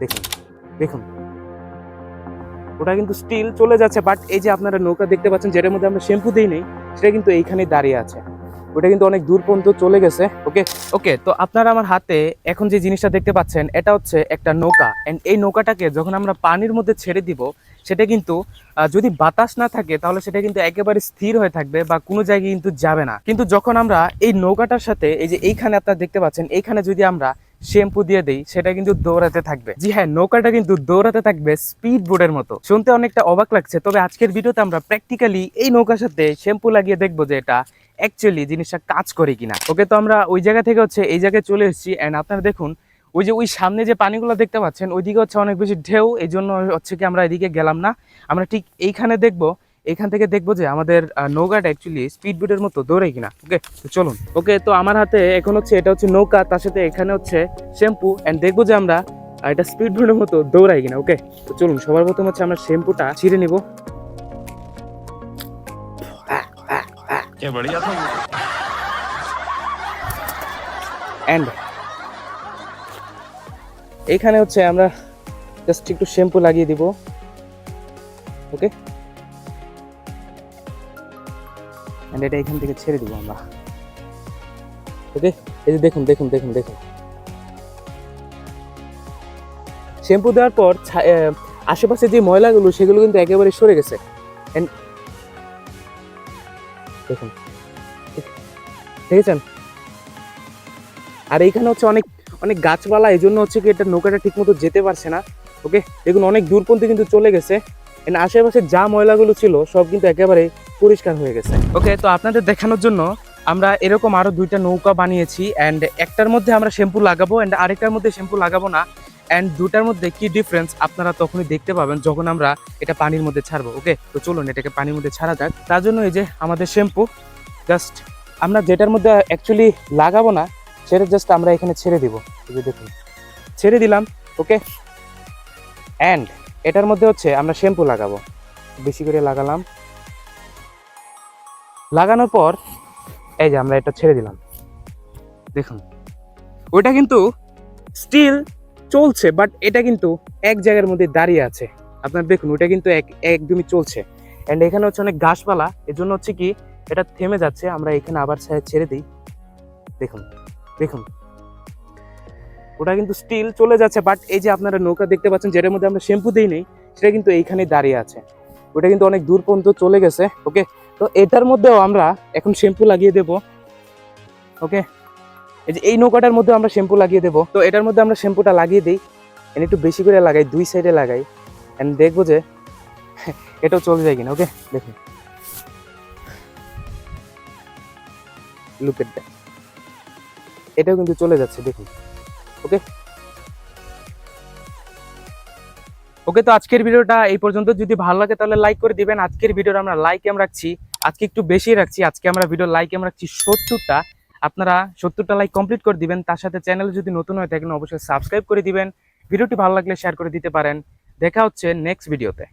দেখুন দেখুন। ওটা কিন্তু স্টিল চলে যাচ্ছে বাট এই যে আপনারা নৌকা দেখতে পাচ্ছেন, যেটার মধ্যে আমরা শ্যাম্পু দিই নেই, সেটা কিন্তু এইখানে দাঁড়িয়ে আছে। ওটা কিন্তু অনেক দূর পর্যন্ত চলে গেছে ওকে ওকে তো আপনারা আমার হাতে এখন যে জিনিসটা দেখতে পাচ্ছেন, এটা হচ্ছে একটা নৌকা। অ্যান্ড এই নৌকাটাকে যখন আমরা পানির মধ্যে ছেড়ে দিব, সেটা কিন্তু যদি বাতাস না থাকে, তাহলে সেটা কিন্তু একেবারে স্থির হয়ে থাকবে বা কোনো জায়গায় কিন্তু যাবে না। কিন্তু যখন আমরা এই নৌকাটার সাথে, এই যে এইখানে আপনারা দেখতে পাচ্ছেন, এইখানে যদি আমরা শ্যাম্পু দিয়ে দেই, সেটা কিন্তু দৌড়াতে থাকবে। জি হ্যাঁ নৌকাটা কিন্তু দৌড়াতে থাকবে স্পিড বোর্ডের মতো। শুনতে অনেকটা অবাক লাগছে, তবে আজকের ভিডিওতে আমরা প্র্যাকটিক্যালি এই নৌকার সাথে শ্যাম্পু লাগিয়ে দেখব যে এটা অ্যাকচুয়ালি জিনিসটা কাজ করে কিনা। ওকে, তো আমরা ওই জায়গা থেকে হচ্ছে এই জায়গায় চলে এসেছি অ্যান্ড আপনারা দেখুন, ওই যে ওই সামনে যে পানিগুলো দেখতে পাচ্ছেন, ওইদিকে হচ্ছে অনেক বেশি ঢেউ এই জন্য হচ্ছে কি আমরা এদিকে গেলাম না। আমরা ঠিক এইখানে দেখব এখান থেকে দেখব যে আমাদের নৌকাটা অ্যাকচুয়ালি স্পিড বোটের মতো দৌড়ে কিনা ওকে তো চলুন ওকে তো আমার হাতে এখন হচ্ছে এটা হচ্ছে নৌকা তার সাথে এখানে হচ্ছে শ্যাম্পু অ্যান্ড দেখব যে আমরা এটা স্পিড বোটের মতো দৌড়াই কিনা ওকে তো চলুন সবার প্রথম হচ্ছে আমরা শ্যাম্পুটা ছিঁড়ে নিব। অ্যান্ড এখানে হচ্ছে আমরা জাস্ট একটু শ্যাম্পু লাগিয়ে দিব ওকে অ্যান্ড এটা এখান থেকে ছেড়ে দিব আমরা। ওকে এই যে দেখুন দেখুন দেখুন দেখুন। শ্যাম্পু দেওয়ার পর আশেপাশে যে ময়লাগুলো, সেগুলো কিন্তু একেবারে সরে গেছে। দেখুন। দেখেছেন? আর এইখানে হচ্ছে অনেক অনেক গাছপালা এই জন্য হচ্ছে কি এটা নৌকাটা ঠিক মতো যেতে পারছে না। ওকে দেখুন, অনেক দূর পর্যন্ত কিন্তু চলে গেছে। আশেপাশে যা ময়লাগুলো ছিল, সব কিন্তু একেবারে পরিষ্কার হয়ে গেছে। ওকে তো আপনাদের দেখানোর জন্য আমরা এরকম আরও দুইটা নৌকা বানিয়েছি অ্যান্ড একটার মধ্যে আমরা শ্যাম্পু লাগাবো অ্যান্ড আরেকটার মধ্যে শ্যাম্পু লাগাবো না অ্যান্ড দুটার মধ্যে কি ডিফারেন্স আপনারা তখনই দেখতে পাবেন যখন আমরা এটা পানির মধ্যে ছাড়বো ওকে তো চলুন এটাকে পানির মধ্যে ছাড়া যাক। তার জন্য এই যে আমাদের শ্যাম্পু জাস্ট আমরা যেটার মধ্যে অ্যাকচুয়ালি লাগাবো না, সেটা জাস্ট আমরা এখানে ছেড়ে দিব দেখুন। ছেড়ে দিলাম ওকে অ্যান্ড এটার মধ্যে হচ্ছে আমরা শ্যাম্পু লাগাবো। বেশি করে লাগালাম। লাগানোর পর, এই যে আমরা এটা ছেড়ে দিলাম। দেখুন, ওইটা কিন্তু স্টিল চলছে বাট এটা কিন্তু এক জায়গার মধ্যে দাঁড়িয়ে আছে। আপনার দেখুন, ওইটা কিন্তু এক, একদমই চলছে। অ্যান্ড এখানে হচ্ছে অনেক গাছপালা এর জন্য হচ্ছে কি, এটা থেমে যাচ্ছে। আমরা এখানে আবার ছেড়ে দিই। দেখুন দেখুন। ওটা কিন্তু স্টিল চলে যাচ্ছে বাট এই যে আপনারা নৌকা দেখতে পাচ্ছেন, যেটার মধ্যে আমরা শ্যাম্পু দিই নেই, সেটা কিন্তু এইখানে দাঁড়িয়ে আছে। ওটা কিন্তু অনেক দূর পর্যন্ত চলে গেছে ওকে তো এটার মধ্যেও আমরা এখন শ্যাম্পু লাগিয়ে দেব ওকে এই যে এই নৌকাটার মধ্যে আমরা শ্যাম্পু লাগিয়ে দেব। তো এটার মধ্যে আমরা শ্যাম্পুটা লাগিয়ে দিই এনে একটু বেশি করে লাগাই, দুই সাইডে লাগাই অ্যান্ড দেখব যে এটাও চলে যায় কিনা ওকে দেখুন লুক এট এটাও কিন্তু চলে যাচ্ছে দেখুন ওকে ওকে তো আজকের ভিডিওটা এই পর্যন্ত। যদি ভালো লাগে, তাহলে লাইক করে দিবেন। আজকের ভিডিওটা আমরা লাইক এম রাখছি। আজকে একটু বেশি রাখছি। আজকে আমরা ভিডিও লাইক এম রাখছি সত্তরটা। আপনারা সত্তরটা লাইক কমপ্লিট করে দিবেন। তার সাথে চ্যানেল যদি নতুন হয়ে থাকেন, অবশ্যই সাবস্ক্রাইব করে দিবেন। ভিডিওটি ভালো লাগলে শেয়ার করে দিতে পারেন। দেখা হচ্ছে নেক্সট ভিডিওতে